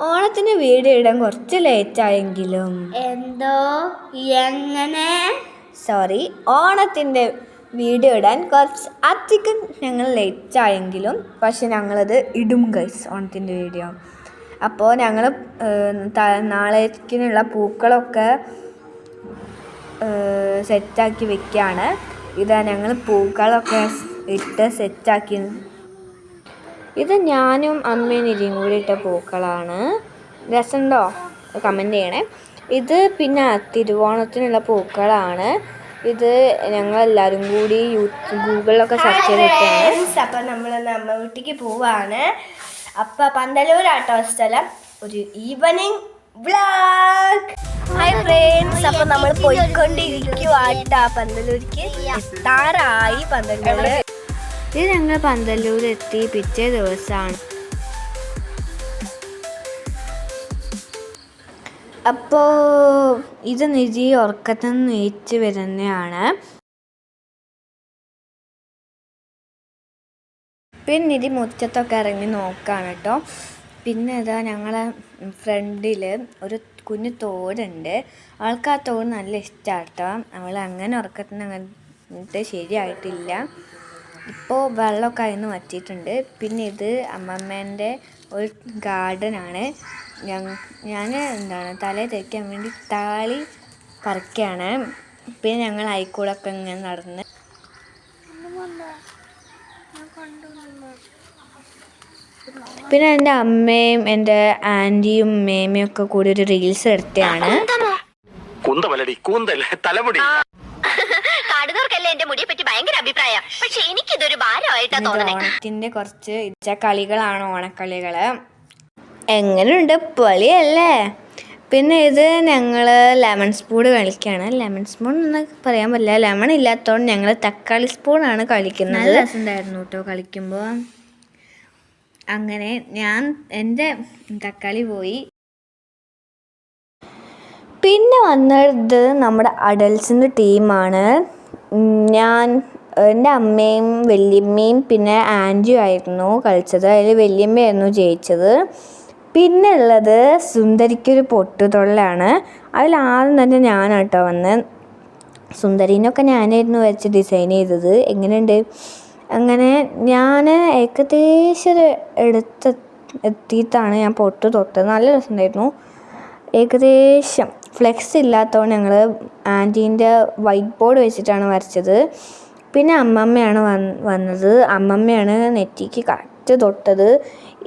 ഓണത്തിന് വീട് ഇടാൻ കുറച്ച് ലേറ്റ് ആയെങ്കിലും എന്തോ? എങ്ങനെ? സോറി ഓണത്തിന്റെ വീട് ഇടാൻ കുറച്ച് അധികം ഞങ്ങൾ ലേറ്റ് ആയെങ്കിലും പക്ഷെ ഞങ്ങളത് ഇടും ഗൈസ് ഓണത്തിന്റെ വീഡിയോ. അപ്പോൾ ഞങ്ങൾ നാളേക്കിനുള്ള പൂക്കളൊക്കെ സെറ്റാക്കി വെക്കുകയാണ് ഇതാ ഞങ്ങൾ പൂക്കളൊക്കെ ഇട്ട് സെറ്റാക്കി ഇത് ഞാനും അമ്മയും നിധിയും കൂടി ഇട്ട പൂക്കളാണ്. രസമുണ്ടോ? കമന്റ് ചെയ്യണേ. ഇത് പിന്നെ തിരുവോണത്തിനുള്ള പൂക്കളാണ്. ഇത് ഞങ്ങളെല്ലാവരും കൂടി ഗൂഗിളിലൊക്കെ സെർച്ച് ചെയ്തിട്ടുണ്ട് അപ്പൊ നമ്മൾ നമ്മ വീട്ടിലേക്ക് പോവാണ്. അപ്പൊ പന്തലൂരാട്ടോ സ്ഥലം. ഒരു ഈവനിങ് വ്ളോഗ് ഹായ് ഫ്രണ്ട്സ് അപ്പൊ നമ്മൾ പോയിക്കൊണ്ടിരിക്കുവാട്ടാ പന്തലൂർക്ക് എത്താറായി പന്തലൂര്. ഇത് ഞങ്ങൾ പന്തല്ലൂർ എത്തി പിറ്റേ ദിവസമാണ് അപ്പോൾ ഇത് നിധി ഉറക്കത്തിൽ നിന്ന് ഏറ്റ് വരുന്നതാണ് പിന്നെ നിധി മുറ്റത്തൊക്കെ ഇറങ്ങി നോക്കാണ് കേട്ടോ. പിന്നെ ഇതാ ഞങ്ങളെ ഫ്രണ്ടിൽ ഒരു കുഞ്ഞു തോടുണ്ട്. അവൾക്ക് ആ തോട് നല്ല ഇഷ്ടമാണ് കേട്ടോ. അവൾ അങ്ങനെ ഉറക്കത്തിന് അങ്ങനത്തെ ശരിയായിട്ടില്ല. ഇപ്പോൾ വെള്ളമൊക്കെ അതിന് വറ്റിയിട്ടുണ്ട്. പിന്നെ ഇത് അമ്മമ്മേന്റെ ഒരു ഗാർഡനാണ് ഞാൻ എന്താണ് തലേ തേക്കാൻ വേണ്ടി താളി പറിക്കുകയാണ് പിന്നെ ഞങ്ങൾ അയിക്കൂടൊക്കെ ഇങ്ങനെ നടന്ന്. പിന്നെ എന്റെ അമ്മയും എന്റെ ആന്റിയും മേമയും ഒക്കെ കൂടി ഒരു റീൽസ് എടുത്തതാണ്. കുന്തമല്ലടി കൂന്തൽ തലമുടി. കാണുന്നവർക്കല്ലേ എന്റെ മുടിയെ പറ്റി ഭയങ്കര അഭിപ്രായം. പക്ഷെ എനിക്കിതൊരു ഭാരമായിട്ടാ തോന്നണേ. ഓണത്തിന്റെ കുറച്ച് ഇച്ച കളികളാണ് ഓണക്കളികൾ എങ്ങനെയുണ്ട് പൊളിയല്ലേ. പിന്നെ ഇത് ഞങ്ങൾ ലെമൺ സ്പൂൺ കളിക്കുകയാണ് ലെമൺ സ്പൂൺ എന്ന് പറയാൻ പറ്റില്ല. ലെമൺ ഇല്ലാത്തതുകൊണ്ട് ഞങ്ങൾ തക്കാളി സ്പൂണാണ് കളിക്കുന്നത്. നല്ല രസമുണ്ടായിരുന്നു കേട്ടോ കളിക്കുമ്പോൾ അങ്ങനെ ഞാൻ എന്റെ തക്കാളി പോയി. പിന്നെ വന്നത് നമ്മുടെ അഡൽസിന്റെ ടീമാണ്. ഞാൻ എന്റെ അമ്മയും വല്യമ്മയും പിന്നെ ആന്റിയും ആയിരുന്നു കളിച്ചത്. അതിൽ വല്യമ്മയായിരുന്നു ജയിച്ചത്. പിന്നെ ഉള്ളത് സുന്ദരിക്കൊരു പൊട്ടുതൊള്ളാണ് അതിൽ ആദ്യം തന്നെ ഞാനാണ് കേട്ടോ വന്ന്. സുന്ദരീനൊക്കെ ഞാനായിരുന്നു വരച്ച് ഡിസൈൻ ചെയ്തത്. എങ്ങനെയുണ്ട്? അങ്ങനെ ഞാൻ ഏകദേശം ഒരു എടുത്ത് എത്തിയിട്ടാണ് ഞാൻ പൊട്ട് തൊട്ടത്. നല്ല രസമുണ്ടായിരുന്നു. ഏകദേശം ഫ്ലെക്സ് ഇല്ലാത്തതുകൊണ്ട് ഞങ്ങൾ ആന്റീന്റെ വൈറ്റ് ബോർഡ് വെച്ചിട്ടാണ് വരച്ചത്. പിന്നെ അമ്മമ്മയാണ് വന്ന് വന്നത്. അമ്മമ്മയാണ് നെറ്റിക്ക് കറക്റ്റ് തൊട്ടത്.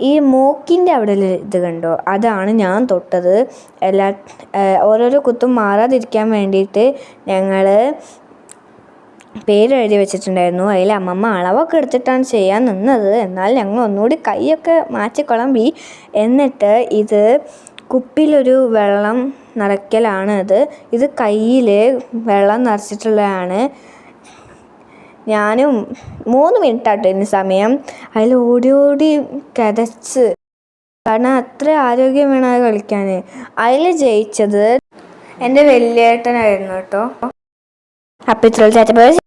ഈ മൂക്കിന്റെ അവിടെ ഇത് കണ്ടോ? അതാണ് ഞാൻ തൊട്ടത്. എല്ലാ ഓരോരോ കുത്തും മാറാതിരിക്കാൻ വേണ്ടിയിട്ട് ഞങ്ങൾ പേര് എഴുതി വെച്ചിട്ടുണ്ടായിരുന്നു. അതിൽ അമ്മമ്മ അളവൊക്കെ എടുത്തിട്ടാണ് ചെയ്യാൻ നിന്നത്. എന്നാൽ ഞങ്ങൾ ഒന്നുകൂടി കൈയൊക്കെ മാറ്റിക്കൊളമ്പി. എന്നിട്ട് ഇത് കുപ്പിയിലൊരു വെള്ളം നിറയ്ക്കലാണ് അത്. ഇത് കയ്യിൽ വെള്ളം നിറച്ചിട്ടുള്ളതാണ്. ഞാനും മൂന്ന് മിനിറ്റ് ആട്ടോ ഇതിന് സമയം. അതിൽ ഓടി ഓടി കിതച്ച് കാരണം അത്ര ആരോഗ്യം വേണം അത് കളിക്കാൻ അതിൽ ജയിച്ചത് എന്റെ വലിയേട്ടനായിരുന്നു കേട്ടോ. അപ്പം ഇത്ര ചാറ്റപ്പോൾ